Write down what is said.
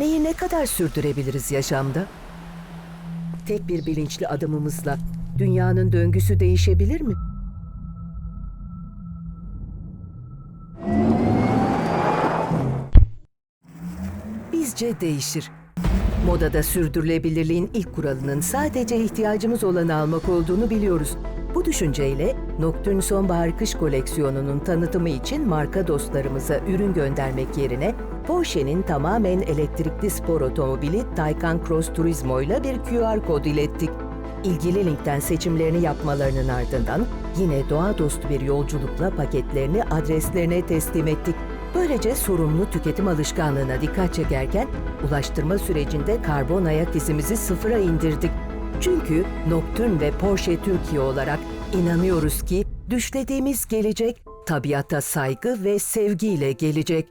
neyi ne kadar sürdürebiliriz yaşamda? Tek bir bilinçli adımımızla dünyanın döngüsü değişebilir mi? Bizce değişir. Modada sürdürülebilirliğin ilk kuralının sadece ihtiyacımız olanı almak olduğunu biliyoruz. Bu düşünceyle Nocturne Sonbahar Kış koleksiyonunun tanıtımı için marka dostlarımıza ürün göndermek yerine Porsche'nin tamamen elektrikli spor otomobili Taycan Cross Turismo ile bir QR kod ilettik. İlgili linkten seçimlerini yapmalarının ardından yine doğa dostu bir yolculukla paketlerini adreslerine teslim ettik. Böylece sorumlu tüketim alışkanlığına dikkat çekerken ulaştırma sürecinde karbon ayak izimizi sıfıra indirdik. Çünkü Nocturne ve Porsche Türkiye olarak inanıyoruz ki düşlediğimiz gelecek tabiata saygı ve sevgiyle gelecek.